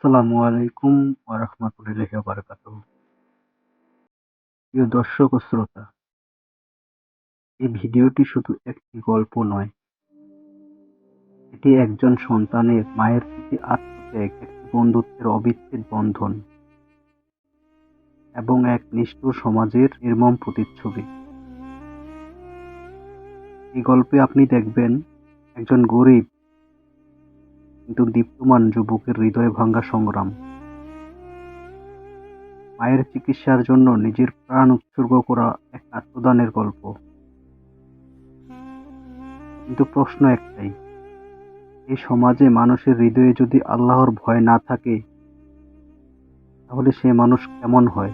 আসসালামু আলাইকুম ওয়া রাহমাতুল্লাহি ওয়া বারাকাতুহু। প্রিয় দর্শক ও শ্রোতা, এই ভিডিওটি শুধু একটি গল্প নয়। এটি একজন সন্তানের মায়ের প্রতি আত্মত্যাগ, একটি বন্ধুত্বের অবিচ্ছেদ বন্ধন এবং এক নিষ্ঠুর সমাজের নির্মম প্রতিচ্ছবি। এই গল্পে আপনি দেখবেন, একজন গরিব কিন্তু দীপ্তমান যুবকের হৃদয় ভাঙ্গা সংগ্রাম। মায়ের চিকিৎসার জন্য নিজের প্রাণ উৎসর্গ করা এক আত্মদানের গল্প। কিন্তু প্রশ্ন একটাই এই সমাজে মানুষের হৃদয়ে যদি আল্লাহর ভয় না থাকে, তাহলে সে মানুষ কেমন হয়?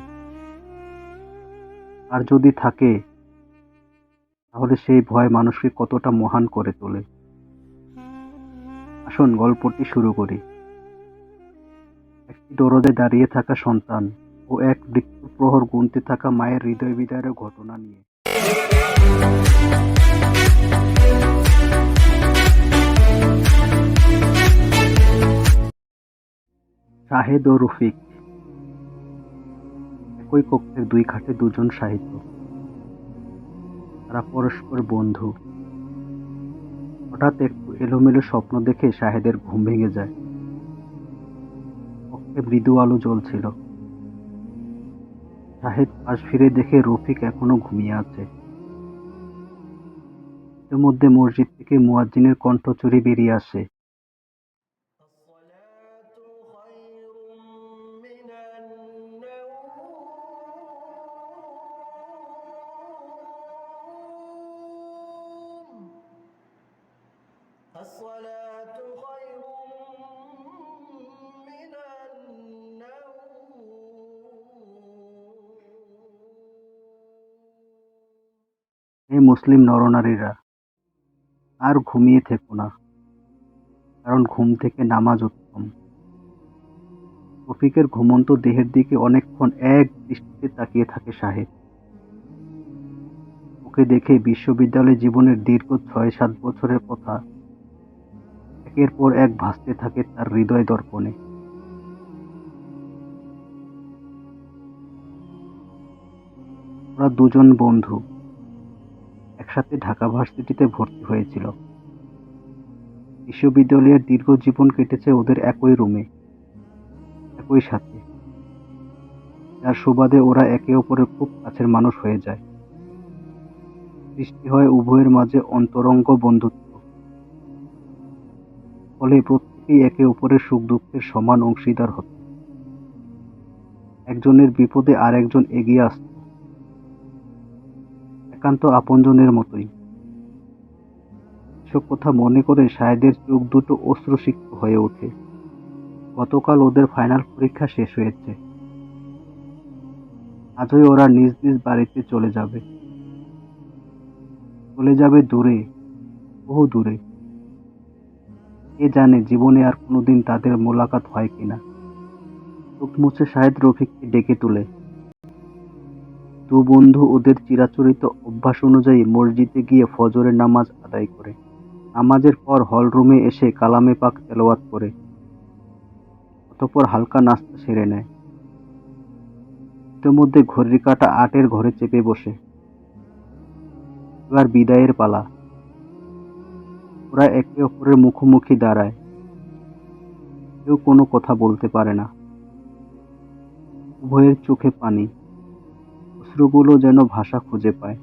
আর যদি থাকে, তাহলে সেই ভয় মানুষকে কতটা মহান করে তোলে? আসুন গল্পটি শুরু করি। একটি দরজে দাঁড়িয়ে থাকা সন্তান ও এক মৃত্যু প্রহর গুনতে থাকা মায়ের হৃদয় বিদায়ের ঘটনা নিয়ে। শাহেদ ও রফিক। একই কক্ষের দুই খাটে দুজন সাহিত্য। তারা পরস্পর বন্ধু। হঠাৎ একটু এলোমেলো স্বপ্ন দেখে শাহেদের ঘুম ভেঙে যায়। কক্ষে মৃদু আলো জ্বলছিল। শাহেদ পাশ ফিরে দেখে রফিক এখনও ঘুমিয়ে আছে। ইতিমধ্যে মসজিদ থেকে মুয়াজ্জিনের কণ্ঠচুরি বেরিয়ে আসে। الصلاة خير من النوم হে মুসলিম নরনারীরা আর ঘুমিয়ে থেকো না কারণ ঘুম থেকে নামাজ উত্তম রফিকের ঘুমন্ত দেহের দিকে অনেকক্ষণ এক দৃষ্টিতে তাকিয়ে থাকে সাহেব ওকে দেখে বিশ্ববিদ্যালয় জীবনের দীর্ঘ ছয় সাত বছরের কথা একের পর এক ভাসতে থাকে তার হৃদয় দর্পণে। ওরা দুজন বন্ধু। একসাথে ঢাকা ভার্সিটিতে ভর্তি হয়েছিল। বিশ্ববিদ্যালয়ের দীর্ঘ জীবন কেটেছে ওদের একই রুমে, একই সাথে। যার সুবাদে ওরা একে অপরের খুব কাছের মানুষ হয়ে যায়। সৃষ্টি হয় উভয়ের মাঝে অন্তরঙ্গ বন্ধুত্ব। ফলে প্রত্যেকেই একে অপরের সুখ দুঃখের সমান অংশীদার হতো। একজনের বিপদে আরেকজন এগিয়ে আসত। একান্ত আপনজনের মতোই। এসব কথা মনে করে সাহেদের চোখ দুটো অশ্রুসিক্ত হয়ে ওঠে। গতকাল ওদের ফাইনাল পরীক্ষা শেষ হয়েছে। আজই ওরা নিজ নিজ বাড়িতে চলে যাবে। চলে যাবে দূরে, বহু দূরে। কে জানে জীবনে আর কোনোদিন তাদের মোলাকাত হয় কিনা। চোখ মুছে শাহেদ রফিককে ডেকে তুলে। দু বন্ধু, ওদের চিরাচরিত অভ্যাস অনুযায়ী মসজিদে গিয়ে ফজরের নামাজ আদায় করে। নামাজের পর হল রুমে এসে কালামে পাক তেলাওয়াত করে। অতপর হালকা নাস্তা সেরে নেয়। ইতিমধ্যে ঘড়ির কাটা আটের ঘরে চেপে বসে। এবার বিদায়ের পালা। ওরা একে অপরের মুখোমুখি দাঁড়ায়। কেউ কোনো কথা বলতে পারে না। উভয়ের চোখে পানি। অশ্রুগুলো যেন ভাষা খুঁজে পায়।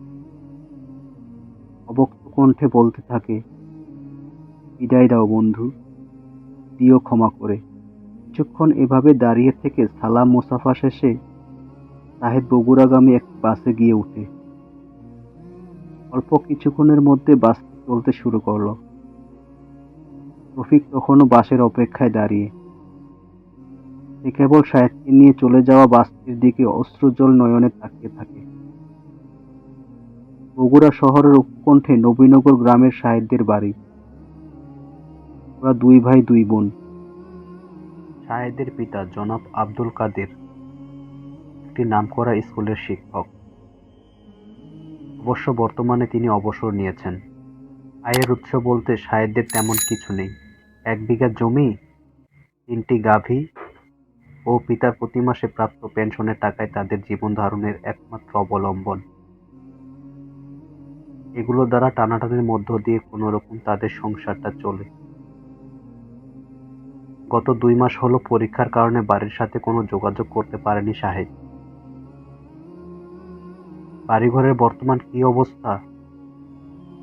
অবক্ত কণ্ঠে বলতে থাকে, বিদায় দাও বন্ধু, দিও ক্ষমা করে। কিছুক্ষণ এভাবে দাঁড়িয়ে থেকে সালাম মুসাফা শেষে সাহেব বগুড়াগামী এক বাসে গিয়ে উঠে। অল্প কিছুক্ষণের মধ্যে বাসটি চলতে শুরু করল। রফিক তখনও বাসের অপেক্ষায় দাঁড়িয়ে। সে কেবল সাহেবকে নিয়ে চলে যাওয়া বাসটির দিকে অশ্রুজল নয়নে তাকিয়ে থাকে। বগুড়া শহরের উপকণ্ঠে নবীনগর গ্রামের সাহেবদের বাড়ি। ওরা দুই ভাই, দুই বোন। সাহেদের পিতা জনাব আব্দুল কাদের, একটি নামকরা স্কুলের শিক্ষক। অবশ্য বর্তমানে তিনি অবসর নিয়েছেন। আয়ের উৎস বলতে সাহেবদের তেমন কিছু নেই। এক বিঘা জমি, তিনটি গাভী ও পিতার প্রতি মাসে প্রাপ্ত পেনশনের টাকায় তাদের জীবন ধারণের একমাত্র অবলম্বন। এগুলো দ্বারা টানাটানির মধ্য দিয়ে কোনো রকম তাদের সংসারটা চলে। গত দুই মাস হলো পরীক্ষার কারণে বাড়ির সাথে কোনো যোগাযোগ করতে পারেনি সাহেব বাড়িঘরের বর্তমান কি অবস্থা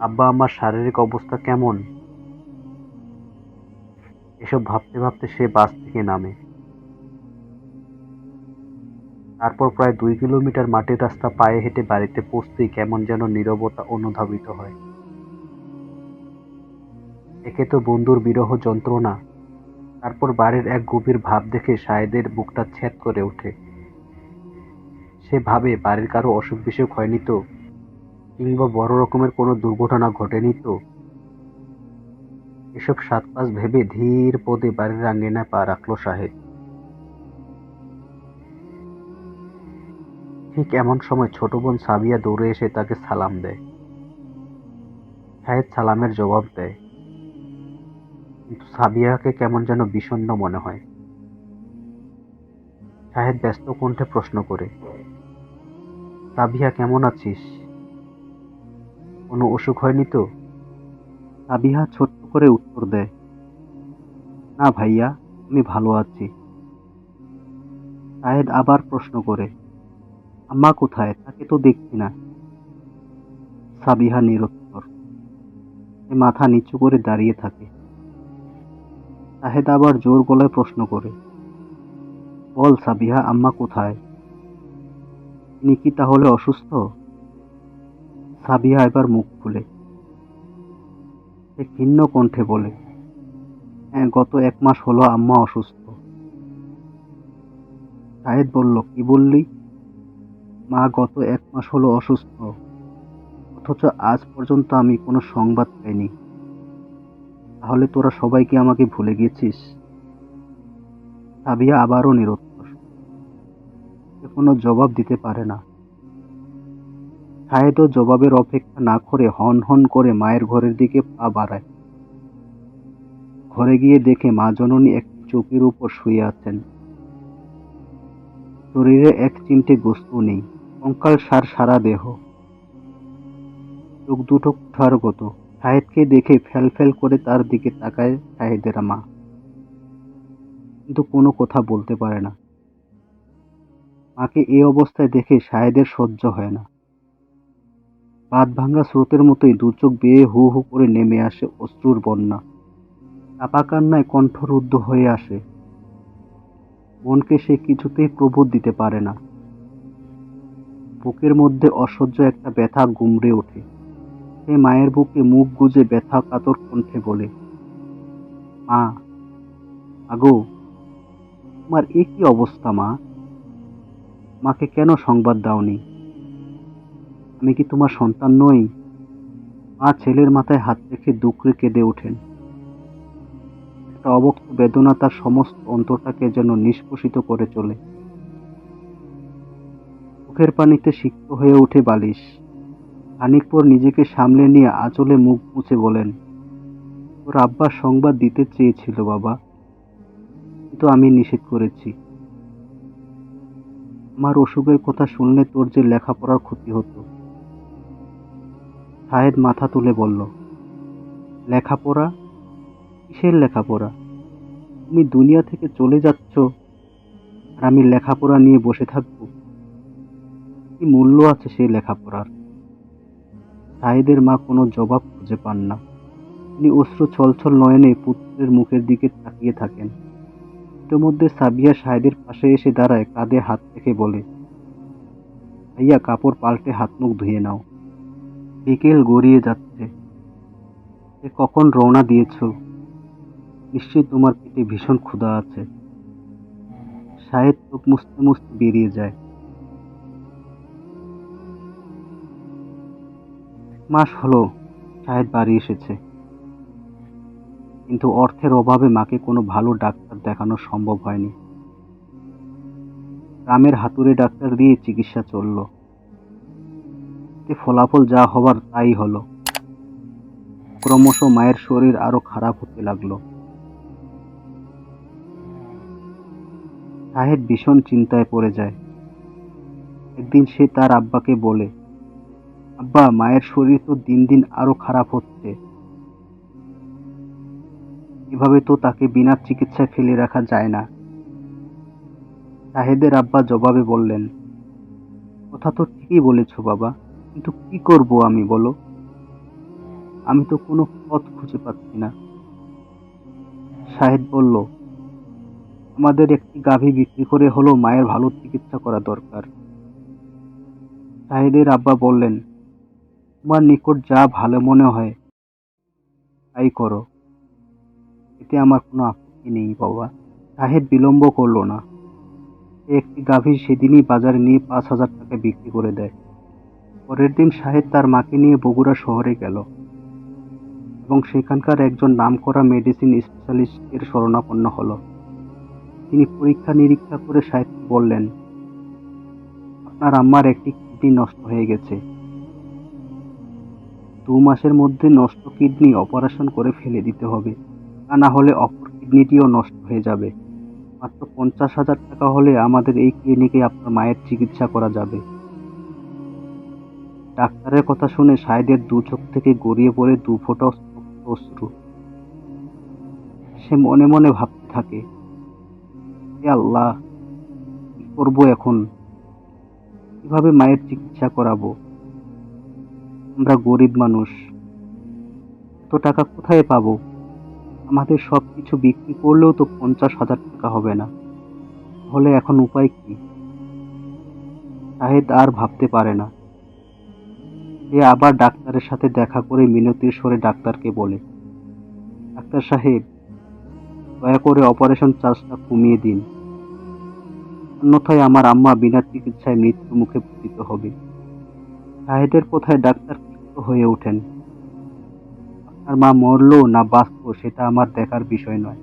আব্বা আমার শারীরিক অবস্থা কেমন? এসব ভাবতে ভাবতে সে বাস থেকে নামে। তারপর প্রায় দুই কিলোমিটার মাটির রাস্তা পায়ে হেঁটে বাড়িতে পৌঁছতেই কেমন যেন নীরবতা অনুধাবিত হয়। একে তো বন্ধুর বিরহ যন্ত্রণা। তারপর বাড়ির এক গভীর ভাব দেখে সায়েদের বুকটা ছেদ করে ওঠে। সে ভাবে বাড়ির কারও অসুখ বিসুখ হয়নি তো? কিংবা বড় রকমের কোনো দুর্ঘটনা ঘটেনি তো? এসব সাত পাঁচ ভেবে ধীর পদে বাড়ির আঙ্গিনায় পা রাখল সাহেব। ঠিক এমন সময় ছোট বোন সাবিয়া দৌড়ে এসে তাকে সালাম দেয়। সাহেদ সালামের জবাব দেয়। কিন্তু সাবিয়াকে কেমন যেন বিষণ্ণ মনে হয়। সাহেদ ব্যস্ত কণ্ঠে প্রশ্ন করে, সাবিয়া, কেমন আছিস? কোনো অসুখ হয়নি তো? সাবিহা ছোট্ট করে উত্তর দেয়, না ভাইয়া, আমি ভালো আছি। সাহেদ আবার প্রশ্ন করে, আম্মা কোথায়? তাকে তো দেখছি না। সাবিহা নিরুত্তর, সে মাথা নিচু করে দাঁড়িয়ে থাকে। সাহেদ আবার জোর গলায় প্রশ্ন করে, বল সাবিহা, আম্মা কোথায়? তিনি কি তাহলে অসুস্থ? সাবিহা এবার মুখ খুলে। সে ক্ষীণ কণ্ঠে বলে হ্যাঁ গত এক মাস হলো আম্মা অসুস্থ। সাহেদ বলল, কি বললি? মা, গত এক মাস হলো অসুস্থ। অথচ আজ পর্যন্ত আমি কোনো সংবাদ পাইনি। তাহলে তোরা সবাই কি আমাকে ভুলে গেছিস? সাবিয়া আবারও নিরুত্তর। সে কোনো জবাব দিতে পারে না। সাহেদও জবাবের অপেক্ষা না করে হন হন করে মায়ের ঘরের দিকে পা বাড়ায়। ঘরে গিয়ে দেখে মা জননী একটি চৌকির উপর শুয়ে আছেন। শরীরে এক চিমটে গোস্ত নেই, কঙ্কাল সার সারা দেহ। চোখ দুটো কুঠার গত। শাহেদকে দেখে ফেল ফেল করে তার দিকে তাকায় শাহেদের মা। কিন্তু কোনো কথা বলতে পারে না। মাকে এই অবস্থায় দেখে সাহেদের সহ্য হয় না। বাদ ভাঙ্গা স্রোতের মতোই দু চোখ বেয়ে হু হু করে নেমে আসে অশ্রুর বন্যা। চাপা কান্নায় কণ্ঠরুদ্ধ হয়ে আসে। মনকে সে কিছুতেই প্রবোধ দিতে পারে না। বুকের মধ্যে অসহ্য একটা ব্যথা গুমড়ে ওঠে। সে মায়ের বুকে মুখ গুজে ব্যথা কাতর কণ্ঠে বলে, মা, আগো, তোমার এ কি অবস্থা মা? মাকে কেন সংবাদ দাওনি? আমি কি তোমার সন্তান নই? মা ছেলের মাথায় হাত রেখে দুকড়ে কেঁদে ওঠেন। একটা অবক্ত বেদনা তার সমস্ত অন্তরটাকে যেন নিষ্পোষিত করে চলে। চোখের পানিতে সিক্ত হয়ে ওঠে বালিশ। খানিক পর নিজেকে সামলে নিয়ে আঁচলে মুখ মুছে বলেন, তোর আব্বা সংবাদ দিতে চেয়েছিল বাবা, কিন্তু আমি নিষেধ করেছি। আমার অসুখের কথা শুনলে তোর যে লেখাপড়ার ক্ষতি হতো সাহেদ মাথা তুলে বলল, লেখাপড়া? কিসের লেখাপড়া? তুমি দুনিয়া থেকে চলে যাচ্ছ আর আমি লেখাপড়া নিয়ে বসে থাকব। কি মূল্য আছে সেই লেখাপড়ার? সাহেদের মা কোনো জবাব খুঁজে পান না। তিনি অশ্রু ছলছল নয়নে পুত্রের মুখের দিকে তাকিয়ে থাকেন। ইতোমধ্যে সাবিয়া সাহেদের পাশে এসে দাঁড়ায়, কাঁধে হাত রেখে বলে, ভাইয়া, কাপড় পাল্টে হাত মুখ ধুয়ে নাও। বিকেল গড়িয়ে যাচ্ছে। সে কখন রওনা দিয়েছ? নিশ্চয়ই তোমার পেটে ভীষণ ক্ষুধা আছে। সাহেব চোখ মুছতে মুছতে বেরিয়ে যায়। মাস হলো সাহেব বাড়ি এসেছে। কিন্তু অর্থের অভাবে মাকে কোনো ভালো ডাক্তার দেখানো সম্ভব হয়নি। গ্রামের হাতুড়ে ডাক্তার দিয়ে চিকিৎসা চলল। এতে ফলাফল যা হবার তাই হলো। ক্রমশ মায়ের শরীর আরও খারাপ হতে লাগল। শাহেদ ভীষণ চিন্তায় পড়ে যায়। একদিন সে তার আব্বাকে বলে, আব্বা, মায়ের শরীর তো দিন দিন আরও খারাপ হচ্ছে। এভাবে তো তাকে বিনা চিকিৎসায় ফেলে রাখা যায় না। শাহেদের আব্বা জবাবে বললেন, কথা তো ঠিকই বলেছ বাবা। কিন্তু কি করব আমি, বলো? আমি তো কোনো পথ খুঁজে পাচ্ছি না। শাহেদ বলল আমাদের একটি গাভী বিক্রি করে হলো মায়ের ভালো চিকিৎসা করা দরকার। শাহেদের আব্বা বললেন, তোমার নিকট যা ভালো মনে হয়, তাই করো। এতে আমার কোনো আপত্তি নেই বাবা। শাহেদ বিলম্ব করল না। একটি গাভী সেদিনই বাজারে নিয়ে পাঁচ হাজার টাকা বিক্রি করে দেয়। পরের দিন শাহেদ তার মাকে নিয়ে বগুড়া শহরে গেল এবং সেখানকার একজন নামকরা মেডিসিন স্পেশালিস্টের শরণাপন্ন হলো। তিনি পরীক্ষা নিরীক্ষা করে সাহেবকে বললেন, আপনার আম্মার একটি কিডনি নষ্ট হয়ে গেছে। দু মাসের মধ্যে নষ্ট কিডনি অপারেশন করে ফেলে দিতে হবে। তা না হলে অপর কিডনিটিও নষ্ট হয়ে যাবে। মাত্র পঞ্চাশ হাজার টাকা হলে আমাদের এই ক্লিনিকে আপনার মায়ের চিকিৎসা করা যাবে। ডাক্তারের কথা শুনে সাহেদের দু চোখ থেকে গড়িয়ে পড়ে দু ফোঁটা স্তব্ধ অশ্রু। সে মনে মনে ভাবতে থাকে আল্লাহ, কি করব এখন? কীভাবে মায়ের চিকিৎসা করাবো? আমরা গরিব মানুষ, এত টাকা কোথায় পাবো? আমাদের সব কিছু বিক্রি করলেও তো পঞ্চাশ হাজার টাকা হবে না। তাহলে এখন উপায় কি? শাহেদ আর ভাবতে পারে না। সে আবার ডাক্তারের সাথে দেখা করে মিনতির স্বরে ডাক্তারকে বলে, ডাক্তার সাহেব, দয়া করে অপারেশন চার্জটা কমিয়ে দিন। অন্যথায় আমার আম্মা বিনা চিকিৎসায় মৃত্যু মুখে পতিত হবে। শাহেদের কোথায় ডাক্তার ক্ষিপ্ত হয়ে ওঠেন। আপনার মা মরলো না বাঁচলো সেটা আমার দেখার বিষয় নয়।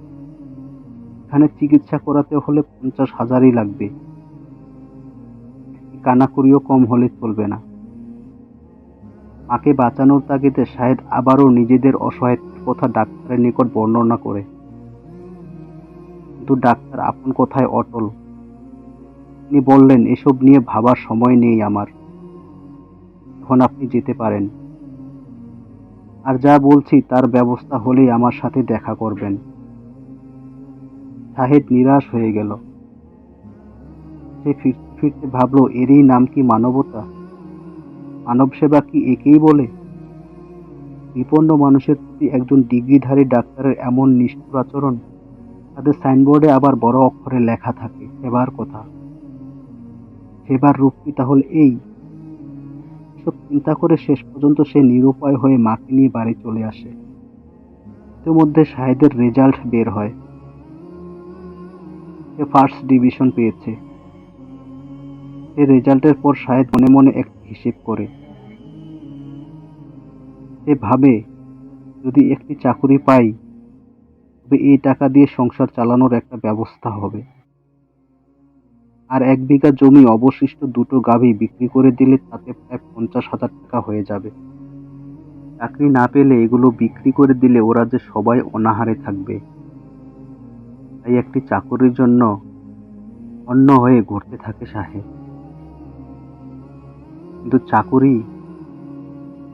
এখানে চিকিৎসা করাতে হলে পঞ্চাশ হাজারই লাগবে। কানাকড়িও কম হলে চলবে না। মাকে বাঁচানোর তাগিদে শাহেদ আবারও নিজেদের অসহায়ত্বের কথা ডাক্তারের নিকট বর্ণনা করে। কিন্তু ডাক্তার আপন কথায় অটল। তিনি বললেন, এসব নিয়ে ভাবার সময় নেই আমার। এখন আপনি যেতে পারেন। আর যা বলছি তার ব্যবস্থা হলেই আমার সাথে দেখা করবেন। শাহেদ নিরাশ হয়ে গেল। সে ফিরতে ফিরতে ভাবলো, এরই নাম কি মানবতা? মানব সেবা কি একেই বলে? বিপন্ন মানুষের প্রতি একজন ডিগ্রিধারী ডাক্তারের এমন নিষ্ঠুর আচরণ, তাদের সাইনবোর্ডে আবার বড় অক্ষরে লেখা থাকে, সেবার কথা। সেবার রূপ কি তাহলে এই? সব চিন্তা করে শেষ পর্যন্ত সে নিরুপায় হয়ে মাকে নিয়ে বাড়ি চলে আসে। ইতিমধ্যে সাহেদের রেজাল্ট বের হয়। সে ফার্স্ট ডিভিশন পেয়েছে। সে রেজাল্টের পর শাহেদ মনে মনে একটি হিসেব করে। সে ভাবে, যদি একটি চাকুরি পাই, তবে এই টাকা দিয়ে সংসার চালানোর একটা ব্যবস্থা হবে। আর এক বিঘা জমি অবশিষ্ট দুটো গাভী বিক্রি করে দিলে তাতে প্রায় পঞ্চাশ হাজার টাকা হয়ে যাবে। চাকরি না পেলে এগুলো বিক্রি করে দিলে ওরা যে সবাই অনাহারে থাকবে। তাই একটি চাকরির জন্য অন্য হয়ে ঘুরতে থাকে সাহেব কিন্তু চাকুরি,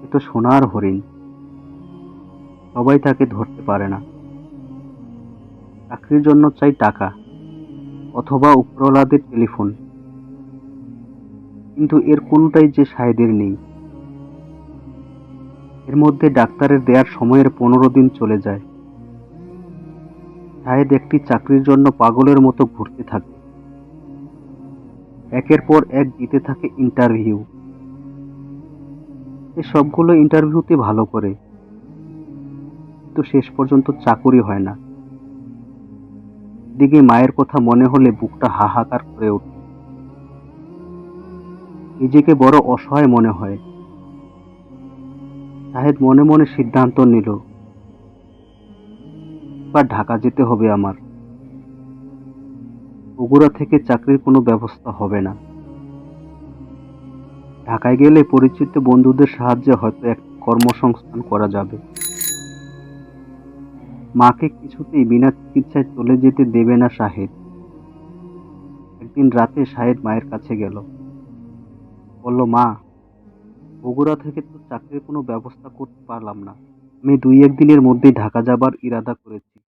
এ তো সোনার হরিণ। সবাই তাকে ধরতে পারে না। চাকরির জন্য চাই টাকা, অথবা উপরওয়ালাদের টেলিফোন। কিন্তু এর কোনোটাই যে সাহেদের নেই। এর মধ্যে ডাক্তারের দেয়ার সময়ের পনেরো দিন চলে যায়। শাহেদ একটি চাকরির জন্য পাগলের মতো ঘুরতে থাকে। একের পর এক দিতে থাকে ইন্টারভিউ সে সবগুলো ইন্টারভিউতে ভালো করে। কিন্তু শেষ পর্যন্ত চাকুরি হয় না। দিকে মায়ের কথা মনে হলে বুকটা হাহাকার করে ওঠে নিজেকে বড় অসহায় মনে হয়। সাহেব মনে মনে সিদ্ধান্ত নিল বা ঢাকা যেতে হবে আমার। বগুড়া থেকে চাকরির কোনো ব্যবস্থা হবে না। ঢাকায় গেলে পরিচিত বন্ধুদের সাহায্যে হয়তো এক কর্মসংস্থান করা যাবে। মাকে কিছুতেই বিনা চিকিৎসায় চলে যেতে দেবে না সাহেব। একদিন রাতে শাহেদ মায়ের কাছে গেল। বলল, মা, বগুড়া থেকে তো চাকরির কোনো ব্যবস্থা করতে পারলাম না। আমি দুই একদিনের মধ্যেই ঢাকা যাবার ইরাদা করেছি।